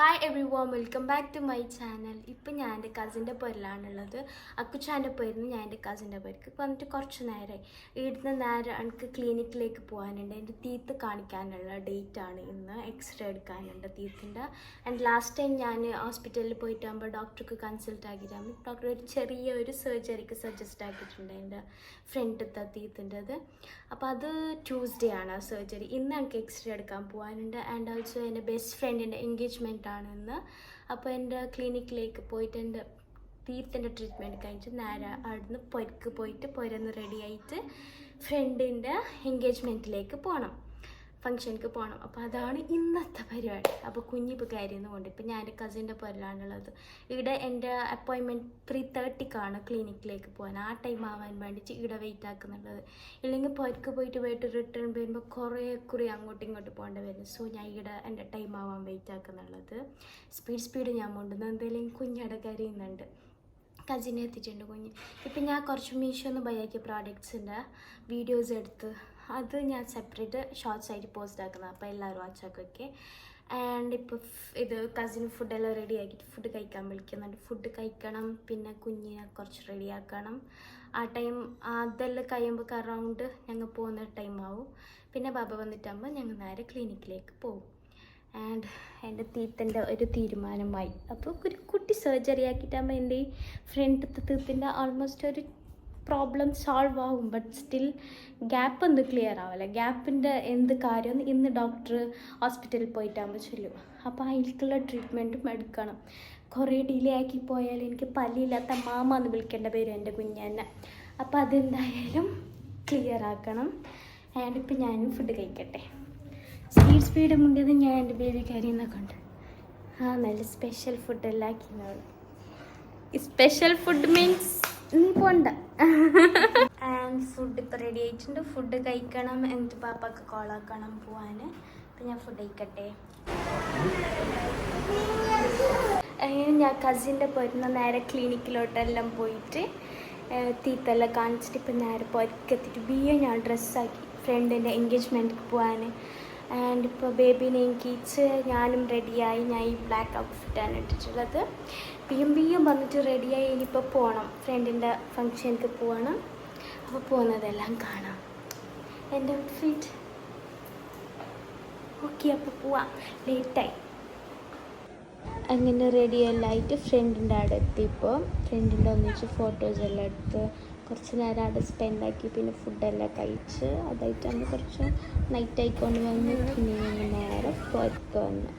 Hi everyone welcome back to my channel ഇപ്പം ഞാൻ എന്റെ കസിന്റെ പേരിലാണുള്ളത്. അക്കുച്ചാന്റെ പേരിന് ഞാൻ എന്റെ കസിന്റെ പേർക്ക് വന്നിട്ട് കുറച്ച് നേരമായി ഇവിടുന്ന് നേരെ എനിക്ക് ക്ലിനിക്കിലേക്ക് പോകാനുണ്ട്. എന്റെ തീത്ത് കാണിക്കാനുള്ള ഡേറ്റ് ആണ് ഇന്ന്. എക്സ്റേ എടുക്കാനുണ്ട് തീത്തിന്റെ. ആൻഡ് ലാസ്റ്റ് ടൈം ഞാൻ ഹോസ്പിറ്റലിൽ പോയിട്ടാകുമ്പോൾ ഡോക്ടർക്ക് കൺസൾട്ട് ആക്കിയിട്ടാകുമ്പോൾ ഡോക്ടർ ഒരു ചെറിയ ഒരു സർജറിക്ക് സജസ്റ്റ് ആക്കിയിട്ടുണ്ട് എന്റെ ഫ്രണ്ടിലത്തെ തീത്തിന്റെത്. അപ്പോൾ അത് ട്യൂസ്ഡേ ആണ് ആ സർജറി ഇന്ന് എനിക്ക് എക്സ്റേ എടുക്കാൻ പോകാനുണ്ട്. ആൻഡ് ഓൾസോ എന്റെ ബെസ്റ്റ് ഫ്രണ്ടിന്റെ എൻഗേജ്മെന്റ് ആണ് ഇന്ന് അപ്പോൾ എന്റെ ക്ലിനിക്കിലേക്ക് പോയിട്ട് എന്റെ തീർത്തിന്റെ ട്രീറ്റ്മെന്റ് കഴിഞ്ഞിട്ട് നേരെ അവിടുന്ന് പൊരക്ക് പോയിട്ട് പൊരന്ന് റെഡിയായിട്ട് ഫ്രണ്ടിന്റെ എൻഗേജ്മെന്റിലേക്ക് പോകണം ഫങ്ഷനിക്ക് പോകണം അപ്പോൾ അതാണ് ഇന്നത്തെ പരിപാടി. അപ്പോൾ കുഞ്ഞിപ്പോൾ കൊണ്ട് ഇപ്പം ഞാൻ എന്റെ കസിന്റെ പൊരലാണുള്ളത്. ഇവിടെ എന്റെ അപ്പോയിൻമെന്റ് ത്രീ തേർട്ടിക്കാണ് ക്ലിനിക്കിലേക്ക് പോകാൻ ആ ടൈം ആവാൻ വേണ്ടിയിട്ട് ഇവിടെ വെയിറ്റ് ആക്കുന്നുള്ളത്. ഇല്ലെങ്കിൽ പുരക്ക് പോയിട്ട് പോയിട്ട് റിട്ടേൺ വരുമ്പോൾ കുറേ കുറി അങ്ങോട്ടും ഇങ്ങോട്ടും പോകേണ്ടി വരും. സോ ഞാൻ ഇവിടെ എന്റെ ടൈം ആവാൻ വെയിറ്റ് ആക്കുന്നുള്ളത്. സ്പീഡ് സ്പീഡ് ഞാൻ കൊണ്ടുവന്ന് എന്തെങ്കിലും കുഞ്ഞട കരയുന്നുണ്ട്. കസിനെ എത്തിച്ചിട്ടുണ്ട് കുഞ്ഞ്. ഇപ്പം ഞാൻ കുറച്ച് മീഷോന്ന് ബൈയാക്കിയ പ്രോഡക്റ്റ്സിന്റെ വീഡിയോസ് എടുത്ത്. അത് ഞാൻ സെപ്പറേറ്റ് ഷോർട്സ് ആയിട്ട് പോസ്റ്റ് ആക്കുന്നത് അപ്പോൾ എല്ലാവരും വാച്ചാക്കൊക്കെ ആൻഡ് ഇപ്പോൾ ഇത് കസിന് ഫുഡെല്ലാം റെഡി ആക്കിയിട്ട് ഫുഡ് കഴിക്കാൻ വിളിക്കുന്നുണ്ട്. ഫുഡ് കഴിക്കണം പിന്നെ കുഞ്ഞിനെ കുറച്ച് റെഡി ആക്കണം. ആ ടൈം അതെല്ലാം കഴിയുമ്പോൾ അറൗണ്ട് ഞങ്ങൾ പോകുന്ന ടൈം ആവും. പിന്നെ ബാബ വന്നിട്ടാകുമ്പോൾ ഞങ്ങൾ നേരെ ക്ലിനിക്കിലേക്ക് പോകും. ആൻഡ് എന്റെ തീത്തന്റെ ഒരു തീരുമാനമായി. അപ്പോൾ ഒരു കുട്ടി സർജറി ആക്കിയിട്ടാകുമ്പോൾ എന്റെ ഈ ഫ്രണ്ട് തീത്തിന്റെ ഓൾമോസ്റ്റ് ഒരു പ്രോബ്ലം സോൾവ് ആകും ബട്ട് സ്റ്റിൽ ഗ്യാപ്പ് എന്ത് ക്ലിയർ ആവില്ല ഗ്യാപ്പിന്റെ എന്ത് കാര്യം? ഇന്ന് ഡോക്ടർ ഹോസ്പിറ്റലിൽ പോയിട്ടാകുമ്പോൾ ചൊല്ലും. അപ്പോൾ അതിലേക്കുള്ള ട്രീറ്റ്മെന്റും എടുക്കണം. കുറേ ഡിലേ ആക്കി പോയാൽ എനിക്ക് പല്ലില്ലാത്ത മാമ എന്ന് വിളിക്കേണ്ട പേര് എന്റെ കുഞ്ഞെന്നെ അപ്പോൾ അതെന്തായാലും ക്ലിയർ ആക്കണം. ആൻഡ് ഇപ്പം ഞാനും ഫുഡ് കഴിക്കട്ടെ. സ്പീഡ് സ്പീഡ് മുണ്ടിയത് ഞാൻ എന്റെ ബേബി കരയുന്നൊക്കെ ഉണ്ട് ആ നല്ല സ്പെഷ്യൽ ഫുഡെല്ലാം ആക്കിയതാണ് സ്പെഷ്യൽ ഫുഡ് മീൻസ് നീ പോണ്ട. ആൻഡ് ഫുഡ് ഇപ്പോൾ റെഡി ആയിട്ടുണ്ട്. ഫുഡ് കഴിക്കണം എന്നിട്ട് പാപ്പാക്ക് കോളാക്കണം പോവാൻ അപ്പം ഞാൻ ഫുഡ് കഴിക്കട്ടെ. അങ്ങനെ ഞാൻ കസിന്റെ പോയിരുന്ന. നേരെ ക്ലിനിക്കിലോട്ടെല്ലാം പോയിട്ട് തീത്തെല്ലാം കാണിച്ചിട്ട് ഇപ്പം നേരെ പൊരക്കെത്തിയിട്ട് ബി എ ഞാൻ ഡ്രസ്സാക്കി ഫ്രണ്ടിന്റെ എൻഗേജ്മെന്റിക്ക് പോകാൻ ആൻഡ് ഇപ്പോൾ ബേബിനെയും കീച്ച് ഞാനും റെഡിയായി ഞാൻ ഈ ബ്ലാക്ക് ഔട്ട്ഫിറ്റാണ് ഇട്ടിട്ടുള്ളത്. പിയും പിയും വന്നിട്ട് റെഡിയായി ഇനിയിപ്പോൾ പോകണം ഫ്രണ്ടിന്റെ ഫങ്ഷനിക്ക് പോകണം അപ്പോൾ പോകുന്നതെല്ലാം കാണാം. എന്റെ ഔട്ട്ഫിറ്റ് ഓക്കെ അപ്പോൾ പോവാം. ലേറ്റായി അങ്ങനെ റെഡിയെല്ലാം ആയിട്ട് ഫ്രണ്ടിന്റെ അവിടെ എത്തിയപ്പോൾ ഫ്രണ്ടിന്റെ ഒന്നിച്ച് ഫോട്ടോസ് എല്ലാം എടുത്ത് കുറച്ച് നേരം അവിടെ സ്പെൻഡാക്കി പിന്നെ ഫുഡെല്ലാം കഴിച്ച് അതായിട്ട് നമ്മൾ കുറച്ച് നൈറ്റ് ആയിക്കൊണ്ട് വന്ന് പിന്നെ നേരെ പുറത്ത് വന്നു.